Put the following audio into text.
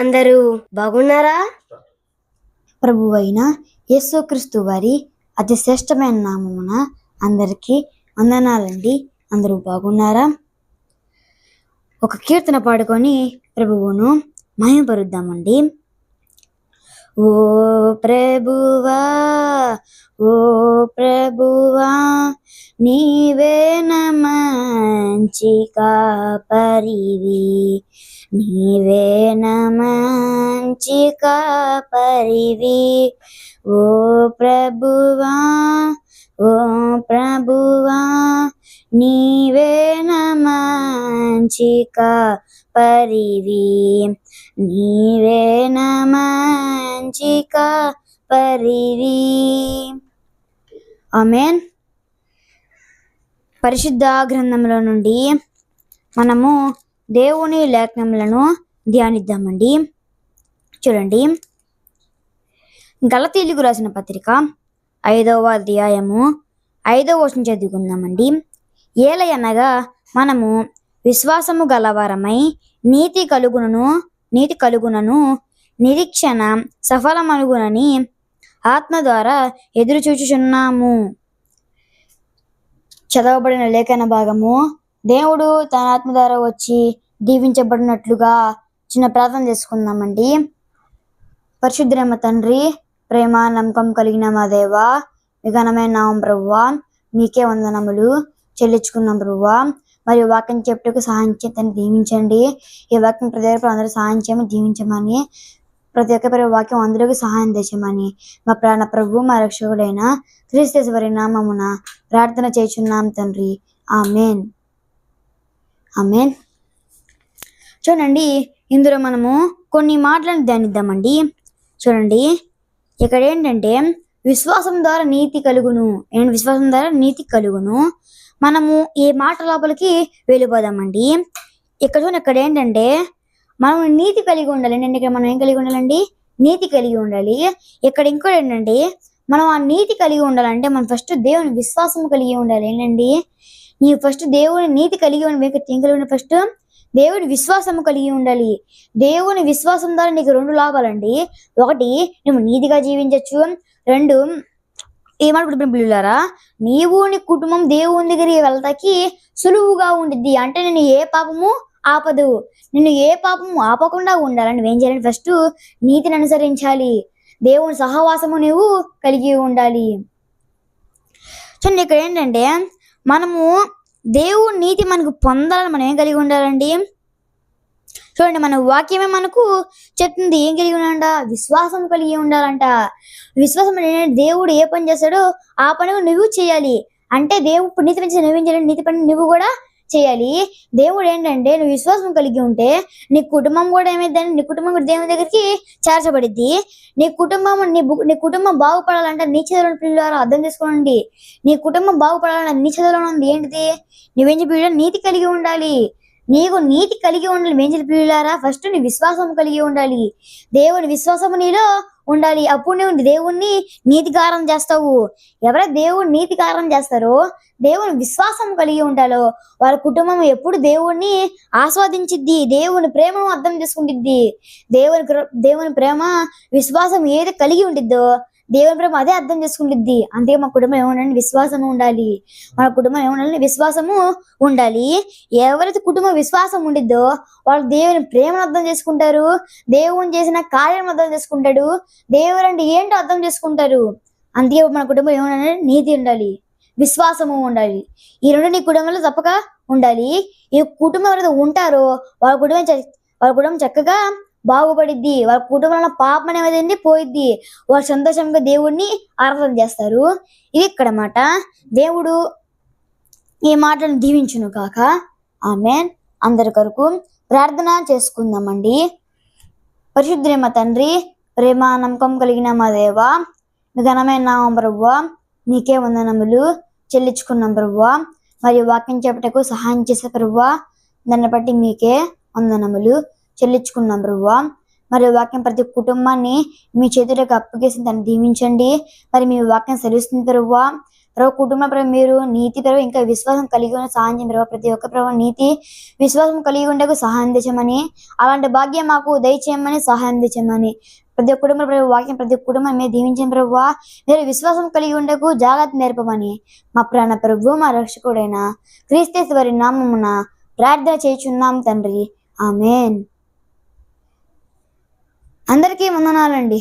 అందరూ బాగున్నారా? ప్రభు అయిన యేసుక్రీస్తు వారి అతి శ్రేష్టమైన నామమున అందరికీ వందనాలండి. అందరూ బాగున్నారా? ఒక కీర్తన పాడుకొని ప్రభువును మయపరుద్దామండి ఓ ప్రభువా ఓ ప్రభువా నీవే నమంచి కాపరివి నీవే నమంచి కాపరివి ఓ ప్రభువా ఓ ప్రభువా నీవే మంచి కాపరివి నీవే మంచి కాపరివి ఆమెన్. పరిశుద్ధ గ్రంథంలో నుండి మనము దేవుని లేఖనములను ధ్యానిద్దామండి. చూడండి. గలతీలుగు రాసిన పత్రిక ఐదవ అధ్యాయము ఐదవ వచనం చదువుకుందామండి. ఏలయనగా మనము విశ్వాసము గలవారమై నీతి కలుగునను నీతి కలుగునను నిరీక్షణ సఫలమనుగునని ఆత్మ ద్వారా ఎదురు చూచుచున్నాము. చదవబడిన లేఖన భాగము. దేవుడు తన ఆత్మ ద్వారా వచ్చి దీవించబడినట్లుగా చిన్న ప్రార్థన చేసుకుందామండి. పరిశుద్ధమ తండ్రి ప్రేమ నమ్మకం కలిగిన మా దేవ విఘనమైన నామం ప్రభువా మీకే వందనములు చెల్లించుకున్నాం ప్రభువా. మరియు వాక్యం చెప్పుటకు సహాయం చేతని దీవించండి. ఈ వాక్యం ప్రజలకు అందరూ సహాయం చేయమని దీవించమని ప్రతి ఒక్క ప్రభు వాక్యం అందరికీ సహాయం తెచ్చమని మా ప్రాణ ప్రభు మా రక్షకుడైన క్రీస్తేశ్వరి నామమున ప్రార్థన చేస్తున్నాం తండ్రి. ఆమెన్. ఆమెన్. చూడండి ఇందులో మనము కొన్ని మాటలను ధ్యానిద్దామండి. చూడండి ఇక్కడ ఏంటంటే విశ్వాసం ద్వారా నీతి కలుగును. ఏంటి విశ్వాసం ద్వారా నీతి కలుగును? మనము ఈ మాట లోపలికి వెళ్ళిపోదామండి. ఇక్కడ చూడండి ఇక్కడ ఏంటంటే మనం నీతి కలిగి ఉండాలి. అండి ఇక్కడ మనం ఏం కలిగి ఉండాలండి? నీతి కలిగి ఉండాలి. ఇక్కడ ఇంకోటి ఏంటంటే మనం ఆ నీతి కలిగి ఉండాలంటే మనం ఫస్ట్ దేవుని విశ్వాసం కలిగి ఉండాలి. ఏంటండి? నీ ఫస్ట్ దేవుని నీతి కలిగి ఉండాలి ఏం కలిగి ఫస్ట్ దేవుని విశ్వాసం కలిగి ఉండాలి. దేవుని విశ్వాసం ద్వారా నీకు రెండు లాభాలండి. ఒకటి నువ్వు నీతిగా జీవించవచ్చు రెండు ఏమనుకుంటున్న పిల్లారా నీవు నీ కుటుంబం దేవుని దగ్గరికి వెళ్తాకి సులువుగా ఉండిద్ది. అంటే నేను ఏ పాపము ఆపదు. నిన్ను ఏ పాపము ఆపకుండా ఉండాలని నువ్వేం చేయాలి ఫస్ట్ నీతిని అనుసరించాలి. దేవుని సహవాసము నువ్వు కలిగి ఉండాలి. చూడండి ఇక్కడ ఏంటంటే మనము దేవుని నీతి మనకు పొందాలని మనం ఏం కలిగి ఉండాలండి? చూడండి మన వాక్యమే మనకు చెప్తుంది ఏం కలిగి ఉండాలంట? విశ్వాసం కలిగి ఉండాలంట. విశ్వాసం ఏంటంటే దేవుడు ఏ పని చేస్తాడో ఆ పని నువ్వు చేయాలి. అంటే దేవుడు నీతి పని చేసి నువ్వేం చేయాలి? నీతి పని నువ్వు కూడా చేయాలి. దేవుడు ఏంటంటే నువ్వు విశ్వాసం కలిగి ఉంటే నీ కుటుంబం కూడా ఏమైందని నీ కుటుంబం కూడా దేవుని దగ్గరికి చేర్చబడిద్ది. నీ కుటుంబం నీ నీ కుటుంబం బాగుపడాలంటే నీ చదువుల పిల్లలు అర్థం చేసుకోండి. నీ కుటుంబం బాగుపడాలంటే నీ చదువులో ఉంది. ఏంటిది? నువ్వేం చెప్పి నీతి కలిగి ఉండాలి. నీకు నీతి కలిగి ఉండాలి. మేం చెప్పి ఫస్ట్ నీ విశ్వాసం కలిగి ఉండాలి. దేవుని విశ్వాసము నీలో ఉండాలి. అప్పుడు నువ్వు దేవుణ్ణి నీతికారం చేస్తావు. ఎవరైతే దేవుడు నీతికారం చేస్తారో దేవుని విశ్వాసం కలిగి ఉంటారో వాళ్ళ కుటుంబం ఎప్పుడు దేవుణ్ణి ఆస్వాదించిద్ది దేవుని ప్రేమను అర్థం చేసుకుంటుంది దేవుని దేవుని ప్రేమ విశ్వాసం ఏది కలిగి ఉండిద్దో దేవుని ప్రేమ అదే అర్థం చేసుకుంటుంది. అంతే మా కుటుంబం ఏముండాలి విశ్వాసము ఉండాలి. మన కుటుంబం ఏముండాలి విశ్వాసము ఉండాలి. ఎవరైతే కుటుంబం విశ్వాసం ఉండిద్దో వాళ్ళు దేవుని ప్రేమను అర్థం చేసుకుంటారు. దేవుని చేసిన కార్యం అర్థం చేసుకుంటాడు. దేవుడు అంటే ఏంటో అర్థం చేసుకుంటారు. అందుకే మన కుటుంబం ఏముండాలి నీతి ఉండాలి. విశ్వాసము ఉండాలి. ఈ రెండు నీ కుటుంబంలో తప్పక ఉండాలి. ఈ కుటుంబం ఎవరైతే ఉంటారో వాళ్ళ కుటుంబం వాళ్ళ కుటుంబం చక్కగా బాగుపడిద్ది. వాళ్ళ కుటుంబంలో పాపం అనేది పోయిద్ది. వాళ్ళు సంతోషంగా దేవుడిని ఆరాధన చేస్తారు. ఇది ఇక్కడ మాట. దేవుడు ఈ మాటను దీవించును కాక ఆమె అందరి కొరకు ప్రార్థన చేసుకుందామండి. పరిశుద్ధులే మా తండ్రి ప్రేమ నమ్మకం కలిగిన మా దేవ మీ ఘనమైన నామం ప్రభువ నీకే వందనములు చెల్లించుకున్నాం ప్రభువ మరియు వాక్యం చెప్పటకు సహాయం చేసే ప్రభువ దాన్ని బట్టి మీకే వందనములు చెల్లించుకున్నాం ప్రభువ. మరి వాక్యం ప్రతి కుటుంబాన్ని మీ చేతులకు అప్పగేసి దాన్ని దీవించండి. మరి మీ వాక్యం సెలవుస్తుంది ప్రభువ. ప్రభు కుటుంబ ప్రభు మీరు నీతి ప్రభు ఇంకా విశ్వాసం కలిగి ఉన్న సహాయం ప్రభు. ప్రతి ఒక్క ప్రభు నీతి విశ్వాసం కలిగి ఉండకు సహాయం తెచ్చమని అలాంటి భాగ్యం మాకు దయచేయమని సహాయం తెచ్చమని ప్రతి ఒక్క కుటుంబ ప్రభు వాక్యం ప్రతి ఒక్క కుటుంబం మీద దీవించిన ప్రభు మీరు విశ్వాసం కలిగి ఉండకు జాగ్రత్త నేర్పమని మా ప్రాణ ప్రభు మా రక్షకుడైన క్రీస్తేశ్వరి వారి నామమున ప్రార్థన చేయుచున్నాం తండ్రి. ఆమెన్. అందరికీ వందనాలండి.